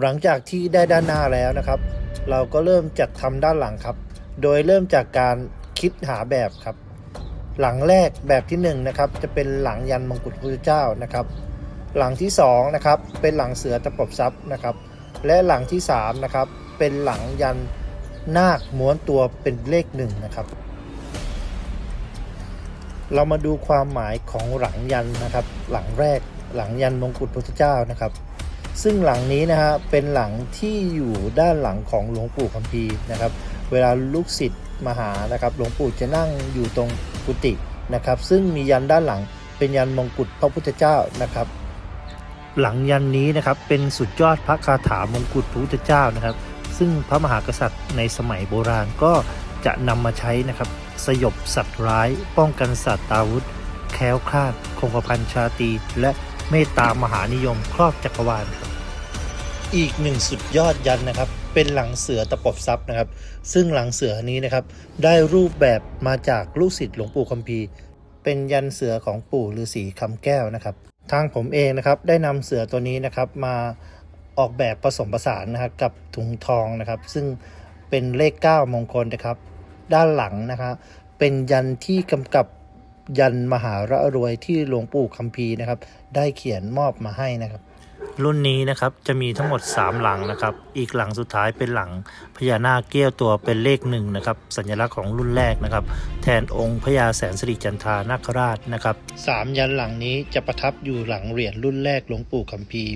หลังจากที่ได้ด้านหน้าแล้วนะครับ เราก็เริ่มจัดทำด้านหลังครับ โดยเริ่มจากการคิดหาแบบครับ หลังแรกแบบที่1นงนะครับจะเป็นหลังยันมงกุฎพระพุทธเจ้านะครับ หลังที่2นะครับเป็นหลังเสือตะปบซับนะครับ และหลังที่3นะครับเป็นหลังยันนาคม้วนตัวเป็นเลขหนึ่งนะครับ เรามาดูความหมายของหลังยันนะครับ หลังแรกหลังยันมงกุฎพระพุทธเจ้านะครับ ซึ่งหลังนี้นะฮะเป็นหลังที่อยู่ด้านหลังของหลวงปู่คัมภีร์นะครับ เวลาลูกศิษย์มาหานะครับหลวงปู่จะนั่งอยู่ตรงกุฏินะครับ ซึ่งมียันด้านหลังเป็นยันมงกุฎพระพุทธเจ้านะครับ หลังยันนี้นะครับเป็นสุดยอดพระคาถามงกุฎพระพุทธเจ้านะครับ ซึ่งพระมหากษัตริย์ในสมัยโบราณก็จะนำมาใช้นะครับ สยบสัตว์ร้าย ป้องกันสัตว์ตาวุธ แคล้วคลาด คงกระพันชาตีและ เมตตามหานิยมครอบจักรวาลครับอีกหนึ่งสุดยอดยันนะครับ เป็นหลังเสือตะปบซับนะครับ ซึ่งหลังเสือนี้นะครับ ได้รูปแบบมาจากลูกศิษย์หลวงปู่คัมภีเป็นยันเสือของปู่ฤาษีคำแก้วนะครับ ทางผมเองนะครับได้นำเสือตัวนี้นะครับมาออกแบบผสมผสานนะครับกับถุงทองนะครับ ซึ่งเป็นเลข 9 มงคลนะครับ ด้านหลังนะครับเป็นยันที่กำกับ ยันมหาระรวยที่หลวงปู่คัมภีร์นะครับ ได้เขียนมอบมาให้นะครับ รุ่นนี้นะครับจะมีทั้งหมด 3 หลังนะครับ อีกหลังสุดท้ายเป็นหลังพญานาคเกี้ยวตัวเป็นเลขหนึ่งนะครับ สัญลักษณ์ของรุ่นแรกนะครับ แทนองค์พญาแสนสิริจันทรานาคราชนะครับสามยันหลังนี้จะประทับอยู่หลังเหรียญรุ่นแรกหลวงปู่คัมภีร์